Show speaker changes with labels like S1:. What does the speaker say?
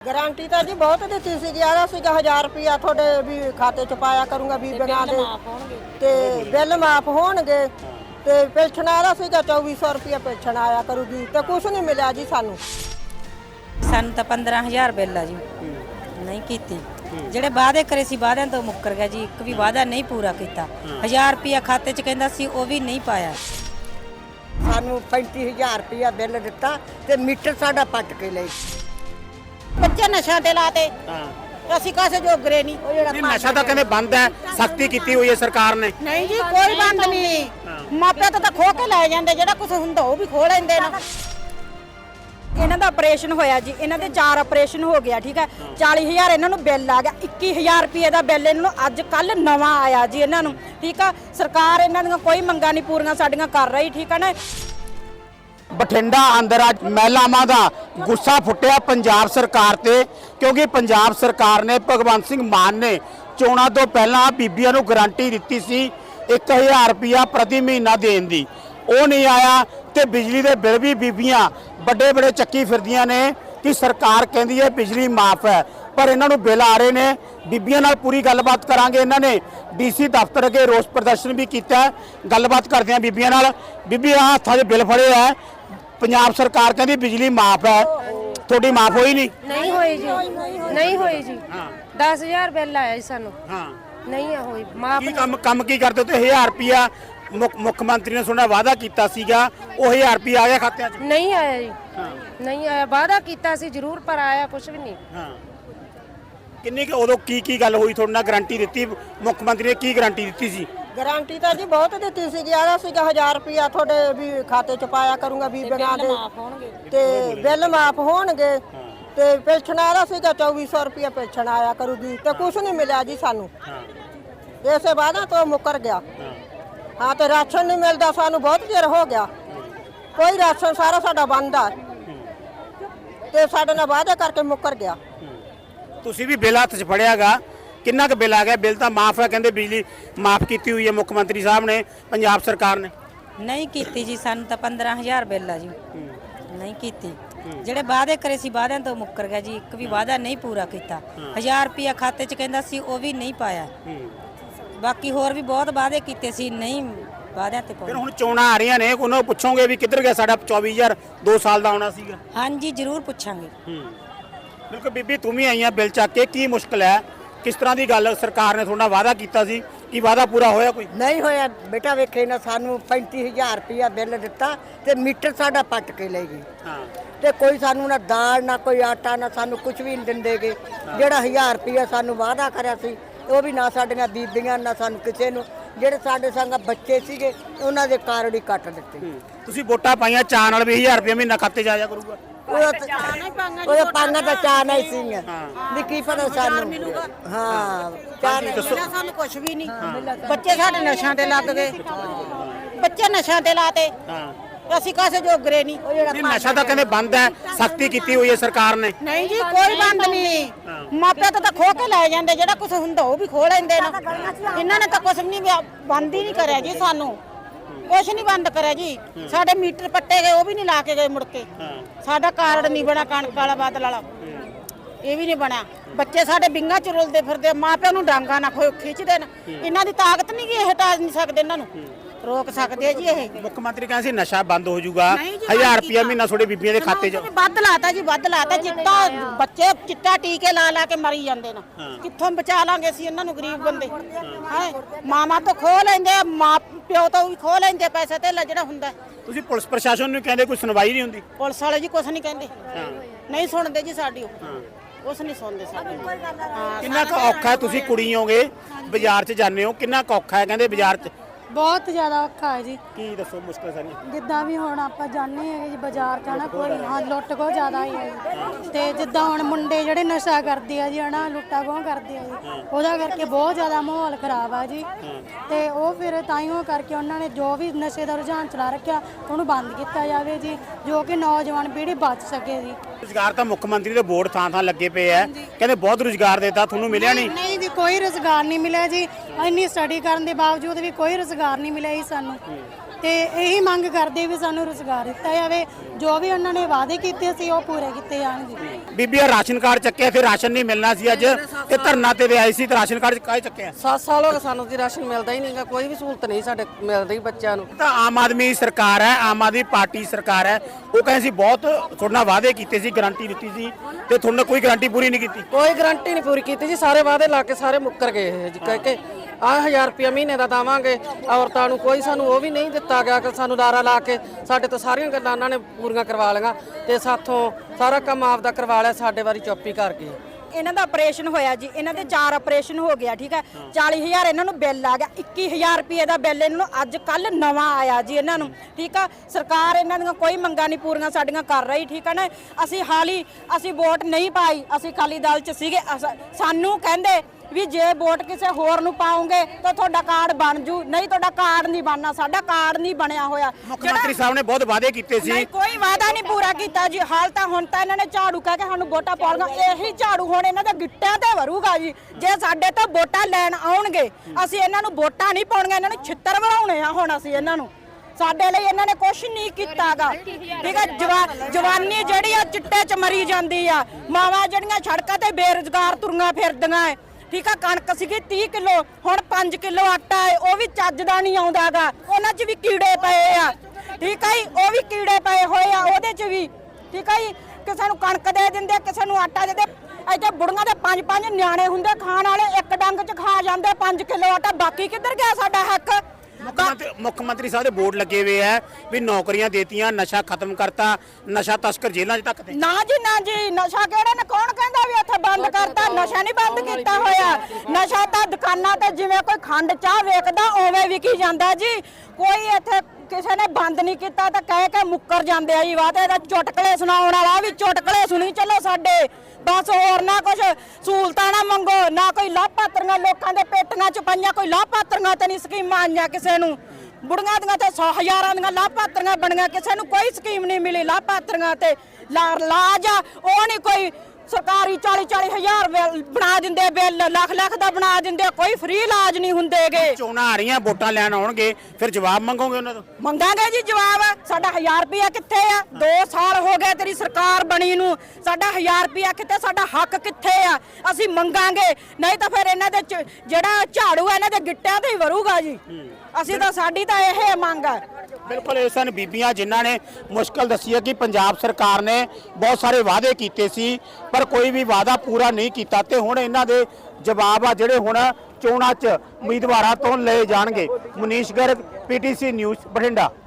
S1: Guarantee ਤਾਂ ਜੀ ਬਹੁਤ ਦਿੱਤੀ ਸੀ ਜੀ ਆਦਾ ਸੀਗਾ 1000 ਰੁਪਿਆ ਤੁਹਾਡੇ ਵੀ ਖਾਤੇ ਚ ਪਾਇਆ ਕਰੂੰਗਾ ਬੀਬੀਆਂ ਦੇ। ਤੇ ਬਿੱਲ ਮਾਫ ਹੋਣਗੇ। ਤੇ ਪੈਨਸ਼ਨ ਆਦਾ ਸੀਗਾ 2400 ਰੁਪਿਆ ਪੈਨਸ਼ਨ ਆਇਆ ਕਰੂਗੀ ਤੇ ਕੁਝ ਨਹੀਂ ਮਿਲਿਆ ਜੀ ਸਾਨੂੰ।
S2: ਸਾਨੂੰ ਤਾਂ 15000 ਬਿੱਲ ਆ ਜੀ। ਨਹੀਂ ਕੀਤੀ। ਜਿਹੜੇ ਵਾਅਦੇ ਕਰੇ ਸੀ ਵਾਅਦਿਆਂ ਤੋਂ ਮੁੱਕਰ ਗਿਆ ਜੀ। ਇੱਕ ਵੀ ਵਾਅਦਾ ਨਹੀਂ ਪੂਰਾ ਕੀਤਾ। 1000 ਰੁਪਿਆ ਖਾਤੇ 'ਚ ਕਹਿੰਦਾ ਸੀ ਉਹ ਵੀ ਨਹੀਂ ਪਾਇਆ।
S1: ਸਾਨੂੰ 35000 ਰੁਪਿਆ ਬਿੱਲ ਦਿੱਤਾ ਤੇ ਮੀਟਰ ਸਾਡਾ ਪੱਟ ਕੇ ਲਈ
S3: ਬੱਚੇ ਨਸ਼ਾ ਤੇ ਲਾਤੇ
S4: ਹਾਂ।
S3: ਅਸੀਂ ਕਾਸੇ ਜੋਗਰੇ ਨਹੀਂ? ਉਹ ਜਿਹੜਾ
S4: ਨਹੀਂ ਨਸ਼ਾ ਤਾਂ ਕਹਿੰਦੇ ਬੰਦ ਹੈ? ਸਖਤੀ ਕੀਤੀ ਹੋਈ ਹੈ ਸਰਕਾਰ ਨੇ।
S3: ਨਹੀਂ ਜੀ ਕੋਈ ਬੰਦ ਨਹੀਂ। ਮਾਪਿਆਂ ਤੋਂ ਤਾਂ ਖੋ ਕੇ ਲੈ ਜਾਂਦੇ ਜਿਹੜਾ ਕੁਝ ਹੁੰਦਾ ਉਹ ਵੀ ਖੋ ਲੈਂਦੇ ਨਾ। ਇਹਨਾਂ ਦਾ ਆਪਰੇਸ਼ਨ ਹੋਇਆ ਜੀ ਇਹਨਾਂ ਦੇ ਚਾਰ ਆਪਰੇਸ਼ਨ ਹੋ ਗਿਆ ਠੀਕ ਹੈ? 40000 ਇਹਨਾਂ ਨੂੰ ਬਿੱਲ ਆ ਗਿਆ 21000 ਰੁਪਏ ਦਾ ਬਿੱਲ ਇਹਨਾਂ ਨੂੰ ਅੱਜ ਕੱਲ ਨਵਾਂ ਆਇਆ ਜੀ ਇਹਨਾਂ ਨੂੰ ਠੀਕ ਆ? ਸਰਕਾਰ ਇਹਨਾਂ ਦੀਆਂ ਕੋਈ ਮੰਗਾਂ ਨਹੀਂ ਪੂਰੀਆਂ ਸਾਡੀਆਂ ਕਰ ਰਹੀ ਠੀਕ ਆ ਨਾ?
S4: ਬਠਿੰਡਾ ਅੰਦਰ ਅੱਜ ਮਹਿਲਾਵਾਂ ਦਾ ਗੁੱਸਾ ਫੁੱਟਿਆ ਪੰਜਾਬ ਸਰਕਾਰ ਤੇ, ਕਿਉਂਕਿ ਪੰਜਾਬ ਸਰਕਾਰ ਨੇ ਭਗਵੰਤ ਸਿੰਘ ਮਾਨ ਨੇ ਚੋਣਾਂ ਤੋਂ ਪਹਿਲਾਂ ਬੀਬੀਆਂ ਨੂੰ ਗਾਰੰਟੀ ਦਿੱਤੀ ਸੀ 1000 ਰੁਪਿਆ ਪ੍ਰਤੀ ਮਹੀਨਾ ਦੇਣ ਦੀ। ਉਹ ਨਹੀਂ ਆਇਆ ਤੇ ਬਿਜਲੀ ਦੇ ਬਿੱਲ ਵੀ ਬੀਬੀਆਂ ਵੱਡੇ ਵੱਡੇ ਚੱਕੀ ਫਿਰਦੀਆਂ ਨੇ ਕਿ ਸਰਕਾਰ ਕਹਿੰਦੀ ਹੈ ਬਿਜਲੀ ਮਾਫ ਹੈ। ਪਰ ਇਹਨਾਂ ਨੂੰ ਬਿੱਲ ਆ ਰਹੇ ਨੇ। ਬੀਬੀਆਂ ਨਾਲ ਪੂਰੀ ਗੱਲਬਾਤ ਕਰਾਂਗੇ ਇਹਨਾਂ ਨੇ। ਡੀਸੀ ਦਫ਼ਤਰ ਅੱਗੇ ਰੋਸ ਪ੍ਰਦਰਸ਼ਨ ਵੀ ਕੀਤਾ। ਗੱਲਬਾਤ ਕਰਦੇ ਹਾਂ ਬੀਬੀਆਂ ਨਾਲ। ਬੀਬੀ, ਆਹ ਹੱਥਾਂ 'ਚ ਬਿੱਲ ਫੜੇ ਆ ਪੰਜਾਬ ਸਰਕਾਰ ਕਹਿੰਦੀ ਬਿਜਲੀ ਮਾਫ ਹੈ। ਤੁਹਾਡੀ ਮਾਫ ਹੋਈ ਨਹੀਂ?
S5: ਨਹੀਂ ਹੋਈ ਜੀ। ਨਹੀਂ ਹੋਈ ਜੀ।
S4: ਹਾਂ।
S5: 10000 ਬਿੱਲ ਆਇਆ ਜੀ ਸਾਨੂੰ।
S4: ਹਾਂ।
S5: ਨਹੀਂ ਹੋਈ। ਮਾਫ
S4: ਕੀ ਕੰਮ ਕੰਮ ਕੀ ਕਰਦੇ ਤੇ 1000 ਰੁਪਿਆ ਮੁੱਖ ਮੰਤਰੀ ਨੇ ਤੁਹਾਡਾ ਵਾਅਦਾ ਕੀਤਾ ਸੀਗਾ। ਉਹ 1000 ਰੁਪਿਆ ਆ ਗਿਆ ਖਾਤਿਆਂ 'ਚ?
S5: ਨਹੀਂ ਆਇਆ ਜੀ।
S4: ਹਾਂ।
S5: ਨਹੀਂ ਆਇਆ। ਵਾਅਦਾ ਕੀਤਾ ਸੀ ਜ਼ਰੂਰ ਪਰ ਆਇਆ ਕੁਝ ਵੀ ਨਹੀਂ।
S4: ਹਾਂ। ਕਿੰਨੀ ਕੁ ਉਦੋਂ ਕੀ ਕੀ ਗੱਲ ਹੋਈ? ਤੁਹਾਡੇ ਨਾਲ ਗਾਰੰਟੀ ਦਿੱਤੀ। ਮੁੱਖ ਮੰਤਰੀ ਨੇ ਕੀ ਗਾਰੰਟੀ ਦਿੱਤੀ ਸੀ?
S1: ਗਾਰੰਟੀ ਤਾਂ ਜੀ ਬਹੁਤ ਦਿੱਤੀ ਸੀ ਜੀ ਆਦਾ ਸੀਗਾ 1000 ਰੁਪਿਆ ਤੁਹਾਡੇ ਵੀ ਖਾਤੇ ਚ ਪਾਇਆ ਕਰੂੰਗਾ ਬੀਬੀਆਂ ਦੇ। ਤੇ ਬਿੱਲ ਮਾਫ ਹੋਣਗੇ। ਤੇ ਪੈਨਸ਼ਨ ਆਦਾ ਸੀਗਾ 2400 ਰੁਪਿਆ ਪੈਨਸ਼ਨ ਆਇਆ ਕਰੂਗੀ ਤੇ ਕੁਝ ਨਹੀਂ ਮਿਲਿਆ ਜੀ ਸਾਨੂੰ।
S4: ਹਾਂ।
S1: ਇਸੇ ਵਾਦਾ ਤੋਂ ਮੁੱਕਰ ਗਿਆ।
S4: ਹਾਂ।
S1: ਹਾਂ ਤੇ ਰਾਸ਼ਨ ਨਹੀਂ ਮਿਲਦਾ ਸਾਨੂੰ ਬਹੁਤ ਚਿਰ ਹੋ ਗਿਆ। ਕੋਈ ਰਾਸ਼ਨ ਸਾਰਾ ਸਾਡਾ ਬੰਦ ਆ। ਤੇ ਸਾਡੇ ਨਾਲ ਵਾਅਦੇ ਕਰਕੇ ਮੁੱਕਰ ਗਿਆ।
S4: ਤੁਸੀਂ ਵੀ ਬਿੱਲ ਹੱਥ 'ਚ ਫੜਿਆਗਾ। ਕਿੰਨਾ ਕੁ ਬਿੱਲ ਆ ਗਿਆ? ਬਿੱਲ ਤਾਂ ਮਾਫ ਹੈ ਕਹਿੰਦੇ ਬਿਜਲੀ ਮਾਫ ਕੀਤੀ ਹੋਈ ਹੈ ਮੁੱਖ ਮੰਤਰੀ ਸਾਹਿਬ ਨੇ ਪੰਜਾਬ ਸਰਕਾਰ ਨੇ।
S2: ਨਹੀਂ ਕੀਤੀ ਜੀ ਸਾਨੂੰ ਤਾਂ 15000 ਬਿੱਲ ਆ ਜੀ। ਨਹੀਂ ਕੀਤੀ। ਜਿਹੜੇ ਵਾਅਦੇ ਕਰੇ ਸੀ ਵਾਅਦਿਆਂ ਤੋਂ ਮੁੱਕਰ ਗਿਆ ਜੀ। ਇੱਕ ਵੀ ਵਾਅਦਾ ਨਹੀਂ ਪੂਰਾ ਕੀਤਾ। 1000 ਰੁਪਿਆ ਖਾਤੇ 'ਚ ਕਹਿੰਦਾ ਸੀ ਉਹ ਵੀ ਨਹੀਂ ਪਾਇਆ। ਬਾਕੀ ਹੋਰ ਵੀ ਬਹੁਤ ਵਾਅਦੇ ਕੀਤੇ ਸੀ ਨਹੀਂ ਵਾਅਦਿਆਂ ਤੇ
S4: ਫਿਰ
S2: ਪਹੁੰਚੇ
S4: ਹੁਣ ਚੋਣਾਂ ਆ ਰਹੀਆਂ ਨੇ ਉਹਨਾਂ ਨੂੰ ਪੁੱਛੋਗੇ ਵੀ ਕਿੱਧਰ ਗਿਆ ਸਾਡਾ 24000 2 ਸਾਲ ਦਾ ਆਉਣਾ ਸੀਗਾ।
S2: ਹਾਂਜੀ ਜ਼ਰੂਰ ਪੁੱਛਾਂਗੇ।
S4: ਬਿਲਕੁਲ ਬੀਬੀ ਤੂੰ ਵੀ ਆਈਆਂ ਬਿੱਲ ਚੱਕ ਕੇ ਕੀ ਮੁਸ਼ਕਲ ਹੈ? ਕਿਸ ਤਰ੍ਹਾਂ ਦੀ ਗੱਲ ਸਰਕਾਰ ਨੇ ਤੁਹਾਡਾ ਵਾਅਦਾ ਕੀਤਾ ਸੀ? ਕੀ ਵਾਅਦਾ ਪੂਰਾ ਹੋਇਆ ਕੋਈ?
S1: ਨਹੀਂ ਹੋਇਆ। ਬੇਟਾ ਵੇਖੇ ਨਾ ਸਾਨੂੰ 35000 ਰੁਪਿਆ ਬਿੱਲ ਦਿੱਤਾ ਤੇ ਮੀਟਰ ਸਾਡਾ ਪੱਟ ਕੇ ਲੈ ਗਈ
S4: ਹਾਂ।
S1: ਤੇ ਕੋਈ ਸਾਨੂੰ ਨਾ ਦਾਲ ਨਾ ਕੋਈ ਆਟਾ ਨਾ ਸਾਨੂੰ ਕੁਝ ਵੀ ਨਹੀਂ ਦਿੰਦੇਗੇ ਜਿਹੜਾ 1000 ਰੁਪਿਆ ਸਾਨੂੰ ਵਾਅਦਾ ਕਰਿਆ ਸੀ ਉਹ ਵੀ ਨਾ ਸਾਡੀਆਂ ਬੀਬੀਆਂ ਨਾ ਸਾਨੂੰ ਕਿਸੇ ਨੂੰ। ਜਿਹੜੇ ਸਾਡੇ ਸੰਗ ਬੱਚੇ ਸੀਗੇ ਉਹਨਾਂ ਦੇ ਕਾਰਡ ਹੀ ਕੱਟ ਦਿੱਤੇ।
S4: ਤੁਸੀਂ ਵੋਟਾਂ ਪਾਈਆਂ ਚਾਹ ਨਾਲ ਵੀ 1000 ਰੁਪਏ ਮਹੀਨਾ ਖਾਤੇ 'ਚ ਆ ਜਾ ਕਰੂਗਾ।
S1: ਉਹ ਉਹ ਪਾਂਗਾ ਦਾ ਚਾਹ ਨਹੀਂ ਸੀਗਾ ਵੀ ਕੀ ਪਤਾ ਸਾਨੂੰ ਹਾਂ ਚਾਹ ਨਹੀਂ
S3: ਸਾਨੂੰ ਕੁਝ ਵੀ ਨਹੀਂ। ਬੱਚੇ ਸਾਡੇ ਨਸ਼ਿਆਂ ਤੇ ਲੱਗ ਗਏ। ਬੱਚੇ ਨਸ਼ਿਆਂ ਤੇ ਲਾਤੇ।
S4: ਹਾਂ।
S3: ਅਸੀਂ ਕਾਸੇ ਜੋਗਰੇ ਨਹੀਂ। ਉਹ ਜਿਹੜਾ
S4: ਨਹੀਂ ਨਸ਼ਾ ਤਾਂ ਕਹਿੰਦੇ ਬੰਦ ਹੈ। ਸਖਤੀ ਕੀਤੀ ਹੋਈ ਹੈ ਸਰਕਾਰ ਨੇ।
S3: ਨਹੀਂ ਜੀ ਕੋਈ ਬੰਦ ਨਹੀਂ। ਮਾਪਿਆਂ ਤੋਂ ਤਾਂ ਖੋ ਕੇ ਲੈ ਜਾਂਦੇ। ਜਿਹੜਾ ਕੁਝ ਹੁੰਦਾ ਉਹ ਵੀ ਖੋ ਲੈਂਦੇ ਨਾ। ਇਹਨਾਂ ਨੇ ਤਾਂ ਕੁਝ ਨਹੀਂ ਬੰਦ ਹੀ ਨਹੀਂ ਕਰਿਆ ਜੀ ਸਾਨੂੰ। ਕੁਝ ਨਹੀਂ ਬੰਦ ਕਰਿਆ ਜੀ। ਸਾਡੇ ਮੀਟਰ ਪੱਟੇ ਗਏ ਉਹ ਵੀ ਨਹੀਂ ਲਾ ਕੇ ਗਏ ਮੁੜ ਕੇ। ਸਾਡਾ ਕਾਰਡ ਨਹੀਂ ਬਣਾ ਕਣਕ ਵਾਲਾ ਬਾਦਲ ਵਾਲਾ। ਇਹ ਵੀ ਨਹੀਂ ਬਣਿਆ। ਬੱਚੇ ਸਾਡੇ ਬਿੰਗਾ ਚ ਰੁਲਦੇ ਫਿਰਦੇ ਮਾਪਿਆਂ ਨੂੰ ਡਾਂਗਾ ਨਾ ਖੋ ਖਿੱਚਦੇ ਨਾ। ਇਹਨਾਂ ਦੀ ਤਾਕਤ ਨਹੀਂ ਕਿ ਇਹ ਹਟਾ ਨਹੀਂ ਸਕਦੇ ਇਹਨਾਂ ਨੂੰ। ਰੋਕ ਸਕਦੇ ਆ ਜੀ ਇਹ?
S4: ਮੁੱਖ ਮੰਤਰੀ ਕਹਿੰਦੇ ਸੀ ਨਸ਼ਾ ਬੰਦ ਹੋ ਜਾਊਗਾ।
S3: ਨਹੀਂ ਜੀ,
S4: 1000
S3: ਬੰਦ ਕੀਤਾ।
S4: ਮਹੀਨਾ ਤੁਹਾਡੇ ਬੀਬੀਆਂ ਦੇ ਖਾਤੇ 'ਚ।
S3: ਵੱਧ ਲਾਤਾ ਜੀ ਵੱਧ ਲਾਤਾ। ਚਿੱਟਾ ਬੱਚੇ ਚਿੱਟਾ ਟੀਕੇ ਲਾ ਲਾ ਕੇ ਮਰੀ ਜਾਂਦੇ ਨੇ। ਕਿੱਥੋਂ ਬਚਾ ਲਾਂਗੇ ਅਸੀਂ ਇਹਨਾਂ ਨੂੰ ਗਰੀਬ ਬੰਦੇ? ਹੈ? ਮਾਮਾ ਤੋਂ ਖੋ ਲੈਂਦੇ ਆ, ਮਾਂ ਪਿਓ ਤੋਂ ਵੀ ਖੋ ਲੈਂਦੇ ਪੈਸੇ ਤੇ ਜਿਹੜਾ ਹੁੰਦਾ।
S4: ਤੁਸੀਂ ਪੁਲਿਸ ਪ੍ਰਸ਼ਾਸਨ ਨੂੰ ਕਹਿੰਦੇ ਕੋਈ ਸੁਣਵਾਈ ਨਹੀਂ ਹੁੰਦੀ?
S3: ਪੁਲਿਸ ਵਾਲੇ ਜੀ ਕੁਝ ਨਹੀਂ ਕਹਿੰਦੇ। ਨਹੀਂ ਸੁਣਦੇ ਜੀ ਸਾਡੀ ਉਹ।
S4: ਹਾਂ।
S3: ਕੁਛ ਨਹੀਂ ਸੁਣਦੇ ਸਾਡੀ। ਹਾਂ
S4: ਕਿੰਨਾ ਕੁ ਔਖਾ ਹੈ ਤੁਸੀਂ ਕੁੜੀ ਹੋਗੇ ਬਾਜ਼ਾਰ 'ਚ ਜਾਂਦੇ ਹੋ ਕਿੰਨਾ ਕੁ ਔਖਾ ਹੈ? ਕਹਿੰਦੇ ਬਾਜ਼ਾਰ 'ਚ
S6: ਬਹੁਤ ਜ਼ਿਆਦਾ ਔਖਾ ਹੈ ਜੀ।
S4: ਕੀ ਦੱਸੋ ਮੁਸ਼ਕਲ ਸਾਰੀ?
S6: ਜਿੱਦਾਂ ਵੀ ਹੁਣ ਆਪਾਂ ਜਾਂਦੇ ਹੈਗੇ ਜੀ ਬਾਜ਼ਾਰ ਜਾਣਾ ਕੋਈ ਹਾਂ। ਲੁੱਟ ਕੋ ਜ਼ਿਆਦਾ ਹੀ ਹੈ ਜੀ। ਤੇ ਜਿੱਦਾਂ ਹੁਣ ਮੁੰਡੇ ਜਿਹੜੇ ਨਸ਼ਾ ਕਰਦੇ ਆ ਜੀ ਹਨਾ ਲੁੱਟਾ ਖੋਹ ਕਰਦੇ ਆ ਜੀ ਉਹਦਾ ਕਰਕੇ ਬਹੁਤ ਜ਼ਿਆਦਾ ਮਾਹੌਲ ਖਰਾਬ ਆ ਜੀ। ਤੇ ਉਹ ਫਿਰ ਤਾਈਓ ਕਰਕੇ ਉਹਨਾਂ ਨੇ ਜੋ ਵੀ ਨਸ਼ੇ ਦਾ ਰੁਝਾਨ ਚਲਾ ਰੱਖਿਆ ਉਹਨੂੰ ਬੰਦ ਕੀਤਾ ਜਾਵੇ ਜੀ ਜੋ ਕਿ ਨੌਜਵਾਨ ਪੀੜ੍ਹੀ ਬਚ ਸਕੇ ਜੀ।
S4: ਰੁਜ਼ਗਾਰ ਤਾਂ ਮੁੱਖ ਮੰਤਰੀ ਦੇ ਬੋਰਡ ਥਾਂ ਥਾਂ ਲੱਗੇ ਪਏ ਐ ਕਹਿੰਦੇ ਬਹੁਤ ਰੁਜ਼ਗਾਰ ਦਿੱਤਾ ਤੁਹਾਨੂੰ ਮਿਲਿਆ ਨਹੀਂ?
S6: ਨਹੀਂ ਜੀ ਕੋਈ ਰੁਜ਼ਗਾਰ ਨਹੀਂ ਮਿਲਿਆ ਜੀ। ਇੰਨੀ ਸਟੱਡੀ ਕਰਨ ਦੇ ਬਾਵਜੂਦ ਵੀ ਕੋਈ ਰੁਜ਼ਗਾਰ ਨਹੀਂ ਮਿਲਿਆ ਜੀ ਸਾਨੂੰ। ਤੇ ਇਹੀ ਮੰਗ ਕਰਦੇ ਵੀ ਸਾਨੂੰ ਰੁਜ਼ਗਾਰ ਦਿੱਤਾ ਜਾਵੇ। ਜੋ ਵੀ ਉਹਨਾਂ ਨੇ ਵਾਅਦੇ ਕੀਤੇ ਸੀ ਉਹ ਪੂਰੇ ਕੀਤੇ ਜਾਣਗੇ।
S4: ਬੀਬੀਆਂ ਰਾਸ਼ਨ ਕਾਰਡ ਚੱਕਿਆ ਫਿਰ ਰਾਸ਼ਨ ਨਹੀਂ ਮਿਲਣਾ ਸੀ ਅੱਜ। ਇਹ ਧਰਨਾ ਤੇ ਵੀ ਆਈ ਸੀ ਤੇ ਰਾਸ਼ਨ ਕਾਰਡ ਕਾਹ ਚੱਕਿਆ?
S7: 7 ਸਾਲ ਹੋ ਗਏ ਸਾਨੂੰ ਜੀ ਰਾਸ਼ਨ ਮਿਲਦਾ ਹੀ ਨਹੀਂਗਾ ਕੋਈ ਵੀ ਸਹੂਲਤ ਨਹੀਂ ਸਾਡੇ ਮਿਲਦੀ ਬੱਚਿਆਂ ਨੂੰ।
S4: ਤਾਂ ਆਮ ਆਦਮੀ ਸਰਕਾਰ ਹੈ ਆਮ ਆਦਮੀ ਪਾਰਟੀ ਸਰਕਾਰ ਹੈ। ਉਹ ਕਹਿੰਦੇ ਸੀ ਬਹੁਤ ਤੁਹਾਡੇ ਨਾਲ ਵਾਅਦੇ ਕੀਤੇ ਸੀ ਗਾਰੰਟੀ ਦਿੱਤੀ ਸੀ ਤੇ ਤੁਹਾਡੇ ਕੋਈ ਗਾਰੰਟੀ ਪੂਰੀ ਨਹੀਂ ਕੀਤੀ।
S7: ਕੋਈ ਗਰੰਟੀ ਨਹੀਂ ਪੂਰੀ ਕੀਤੀ ਜੀ ਸਾਰੇ ਵਾਅਦੇ ਲਾ ਕੇ ਸਾਰੇ ਮੁੱਕਰ ਗਏ ਇਹ ਜੀ ਕਹਿ ਕੇ ਆ 1000 ਰੁਪਏ ਮਹੀਨੇ ਦਾ ਦੇਵਾਂਗੇ। ਔਰਤਾਂ ਨੂੰ ਕੋਈ ਸਾਨੂੰ ਉਹ ਵੀ ਨਹੀਂ ਦਿੱਤਾ ਗਿਆ ਕਿ ਸਾਨੂੰ ਲਾਰਾ ਲਾ ਕੇ ਸਾਡੇ ਤੋਂ ਸਾਰੀਆਂ ਗੱਲਾਂ ਉਹਨਾਂ ਨੇ ਪੂਰੀਆਂ ਕਰਵਾ ਲਈਆਂ ਤੇ ਸਾਥੋਂ ਸਾਰਾ ਕੰਮ ਆਪਦਾ ਕਰਵਾ ਲਿਆ ਸਾਡੇ ਵਾਰੀ ਚੁੱਪੀ ਕਰ ਗਏ
S3: ਇਹਨਾਂ ਦਾ ਆਪਰੇਸ਼ਨ ਹੋਇਆ ਜੀ ਇਹਨਾਂ ਦੇ ਚਾਰ ਆਪਰੇਸ਼ਨ ਹੋ ਗਿਆ ਠੀਕ ਹੈ? 40000 ਇਹਨਾਂ ਨੂੰ ਬਿੱਲ ਆ ਗਿਆ 21000 ਰੁਪਏ ਦਾ ਬਿੱਲ ਇਹਨਾਂ ਨੂੰ ਅੱਜ ਕੱਲ ਨਵਾਂ ਆਇਆ ਜੀ ਇਹਨਾਂ ਨੂੰ ਠੀਕ ਆ? ਸਰਕਾਰ ਇਹਨਾਂ ਦੀਆਂ ਕੋਈ ਮੰਗਾਂ ਨਹੀਂ ਪੂਰੀਆਂ ਸਾਡੀਆਂ ਕਰ ਰਹੀ ਠੀਕ ਹੈ ਨਾ? ਅਸੀਂ ਹਾਲੀ ਅਸੀਂ ਵੋਟ ਨਹੀਂ ਪਾਈ ਅਸੀਂ ਅਕਾਲੀ ਦਲ ਚ ਸੀਗੇ ਸਾਨੂੰ ਕਹਿੰਦੇ ਵੀ ਜੇ ਵੋਟ ਕਿਸੇ ਹੋਰ ਨੂੰ ਪਾਉਂਗੇ ਤਾਂ ਤੁਹਾਡਾ ਕਾਰਡ ਬਣ ਜੂ ਨਹੀਂ ਤੁਹਾਡਾ ਕਾਰਡ ਨਹੀਂ ਬਣਨਾ ਸਾਡਾ ਕਾਰਡ ਨਹੀਂ ਬਣਿਆ ਹੋਇਆ।
S4: ਮੁੱਖ ਮੰਤਰੀ ਸਾਹਿਬ ਨੇ ਬਹੁਤ ਵਾਅਦੇ ਕੀਤੇ ਸੀ।
S3: ਨਹੀਂ ਕੋਈ ਵਾਅਦਾ ਨਹੀਂ ਪੂਰਾ ਕੀਤਾ ਜੀ। ਹਾਲ ਤਾਂ ਹੁਣ ਤਾਂ ਇਹਨਾਂ ਨੇ ਝਾੜੂ ਕਹਿ ਕੇ ਸਾਨੂੰ ਵੋਟਾਂ ਪਾਉਣਗਾ ਇਹੀ ਝਾੜੂ ਹੁਣ ਇਹਨਾਂ ਦੇ ਗਿੱਟਿਆਂ ਤੇ ਵਰੂਗਾ ਜੀ। ਜੇ ਸਾਡੇ ਤੋਂ ਵੋਟਾਂ ਲੈਣ ਆਉਣਗੇ ਅਸੀਂ ਇਹਨਾਂ ਨੂੰ ਵੋਟਾਂ ਨਹੀਂ ਪਾਉਣੀਆਂ ਇਹਨਾਂ ਨੂੰ ਛਿੱਤਰ ਬਣਾਉਣੇ ਆ ਹੁਣ ਅਸੀਂ ਇਹਨਾਂ ਨੂੰ। ਸਾਡੇ ਲਈ ਇਹਨਾਂ ਨੇ ਕੁਝ ਨਹੀਂ ਕੀਤਾਗਾ। ਠੀਕ ਹੈ ਜਵਾ- ਜਵਾਨੀ ਜਿਹੜੀ ਆ ਚਿੱਟੇ ਚ ਮਰੀ ਜਾਂਦੀ ਆ। ਮਾਵਾਂ ਜਿਹੜੀਆਂ ਸੜਕਾਂ ਤੇ ਬੇਰੁਜ਼ਗਾਰ ਤੁਰੀਆਂ ਫਿਰਦੀਆਂ ਐ ਠੀਕ ਆ, ਕਣਕ ਸੀਗੀ 30 ਕਿਲੋ, ਹੁਣ 5 ਕਿਲੋ ਆਟਾ ਹੈ, ਉਹ ਵੀ ਚੱਜ ਦਾ ਨਹੀਂ ਆਉਂਦਾਗਾ। ਉਹਨਾਂ 'ਚ ਵੀ ਕੀੜੇ ਪਏ ਆ। ਠੀਕ ਆ ਜੀ, ਉਹ ਵੀ ਕੀੜੇ ਪਏ ਹੋਏ ਆ, ਉਹਦੇ 'ਚ ਵੀ। ਠੀਕ ਆ ਜੀ, ਕਿਸੇ ਨੂੰ ਕਣਕ ਦੇ ਦਿੰਦੇ ਕਿਸੇ ਨੂੰ ਆਟਾ ਦੇ ਦਿੰਦੇ ਇੱਥੇ ਬੁੜੀਆਂ ਦੇ ਪੰਜ ਪੰਜ ਨਿਆਣੇ ਹੁੰਦੇ, ਖਾਣ ਵਾਲੇ ਇੱਕ ਡੰਗ 'ਚ ਖਾ ਜਾਂਦੇ 5 ਕਿਲੋ ਆਟਾ। ਬਾਕੀ ਕਿੱਧਰ ਗਿਆ ਸਾਡਾ ਹੱਕ?
S4: ਮੁੱਖ ਮੰਤਰੀ ਮੁੱਖ ਮੰਤਰੀ ਸਾਹਿਬ ਦੇ ਬੋਰਡ ਲੱਗੇ ਹੋਏ ਆ ਵੀ ਨੌਕਰੀਆਂ ਦੇਤੀਆਂ ਨਸ਼ਾ ਖਤਮ ਕਰਤਾ ਨਸ਼ਾ ਤਸਕਰ ਜੇਲ੍ਹਾਂ 'ਚ ਤੱਕ
S3: ਨਾ ਜੀ ਨਾ ਜੀ ਨਸ਼ਾ ਕਿਹੜੇ ਨੇ ਕੌਣ ਕਹਿੰਦਾ ਵੀ ਇੱਥੇ ਬੰਦ ਕਰਤਾ ਨਸ਼ਾ ਨਹੀਂ ਬੰਦ ਕੀਤਾ ਹੋਇਆ। ਨਸ਼ਾ ਤਾਂ ਦੁਕਾਨਾਂ ਤੇ ਜਿਵੇਂ ਕੋਈ ਖੰਡ ਚਾਹ ਵੇਚਦਾ ਓਵੇਂ ਵਿਕੀ ਜਾਂਦਾ ਜੀ। ਕੋਈ ਇੱਥੇ ਕਿਸੇ ਨੇ ਬੰਦ ਨਹੀਂ ਕੀਤਾ ਤਾਂ ਕਹਿ ਕੇ ਮੁੱਕਰ ਜਾਂਦੇ ਆ ਜੀ ਵਾਦੇ ਦਾ ਚੁਟਕਲੇ ਸੁਣਾਉਣ ਵਾਲਾ ਵੀ ਚੁਟਕਲੇ ਸੁਣੀ। ਚੱਲੋ ਸਾਡੇ, ਬਸ ਹੋਰ ਨਾ ਕੁਝ ਸਹੂਲਤਾਂ ਨਾ ਮੰਗੋ, ਨਾ ਕੋਈ ਲਾਭਪਾਤਰੀਆਂ, ਲੋਕਾਂ ਦੇ ਪੇਟੀਆਂ 'ਚ ਪਈਆਂ, ਕੋਈ ਲਾਭਪਾਤਰੀਆਂ ਤੇ ਨਹੀਂ ਸਕੀਮਾਂ ਆਈਆਂ ਕਿਸੇ ਨੂੰ। ਬੁੜੀਆਂ ਦੀਆਂ ਤੇ 100 ਹਜ਼ਾਰਾਂ ਦੀਆਂ ਲਾਭਪਾਤਰੀਆਂ ਬਣੀਆਂ, ਕਿਸੇ ਨੂੰ ਕੋਈ ਸਕੀਮ ਨਹੀਂ ਮਿਲੀ ਲਾਭਪਾਤਰੀਆਂ ਤੇ। ਲਾਜ ਉਹ ਨਹੀਂ ਕੋਈ ਸਰਕਾਰੀ 40 40 ਹਜ਼ਾਰ ਬਿੱਲ ਬਣਾ ਦਿੰਦੇ ਬਿੱਲ ਲੱਖ ਲੱਖ ਦਾ ਬਣਾ ਦਿੰਦੇ ਕੋਈ ਫ੍ਰੀ ਇਲਾਜ ਨਹੀਂ ਹੁੰਦੇਗੇ।
S4: ਚੋਣਾਂ ਆ ਰਹੀਆਂ ਵੋਟਾਂ ਲੈਣ ਆਉਣਗੇ ਫਿਰ ਜਵਾਬ ਮੰਗੋਗੇ ਉਹਨਾਂ ਤੋਂ?
S3: ਮੰਗਾਂਗੇ ਜੀ ਜਵਾਬ ਸਾਡਾ 1000 ਰੁਪਿਆ ਕਿੱਥੇ ਆ? 2 ਸਾਲ ਹੋ ਗਏ ਤੇਰੀ ਸਰਕਾਰ ਬਣੀ ਨੂੰ ਸਾਡਾ 1000 ਰੁਪਿਆ ਕਿੱਥੇ ਸਾਡਾ ਹੱਕ ਕਿੱਥੇ ਆ? ਅਸੀਂ ਮੰਗਾਂਗੇ ਨਹੀਂ ਤਾਂ ਫਿਰ ਇਹਨਾਂ ਦੇ ਚ- ਜਿਹੜਾ ਝਾੜੂ ਆ ਇਹਨਾਂ ਦੇ ਗਿੱਟਿਆਂ ਤੇ ਹੀ ਵਰੂਗਾ ਜੀ। ਅਸੀਂ ਤਾਂ ਸਾਡੀ ਤਾਂ ਇਹ ਮੰਗ ਆ।
S4: ਬਿਲਕੁਲ ਇਹ ਸਨ ਬੀਬੀਆਂ ਜਿਨ੍ਹਾਂ ਨੇ ਮੁਸ਼ਕਲ ਦੱਸੀ ਹੈ ਕਿ ਪੰਜਾਬ ਸਰਕਾਰ ਨੇ ਬਹੁਤ ਸਾਰੇ ਵਾਅਦੇ ਕੀਤੇ ਸੀ, ਪਰ ਕੋਈ ਵੀ ਵਾਅਦਾ ਪੂਰਾ ਨਹੀਂ ਕੀਤਾ ਤੇ ਹੁਣ ਇਹਨਾਂ ਦੇ ਜਵਾਬ ਆ ਜਿਹੜੇ ਹੁਣ ਚੋਣਾਂ 'ਚ ਉਮੀਦਵਾਰਾਂ ਤੋਂ ਲਏ ਜਾਣਗੇ। Manish Garg PTC news, Bathinda.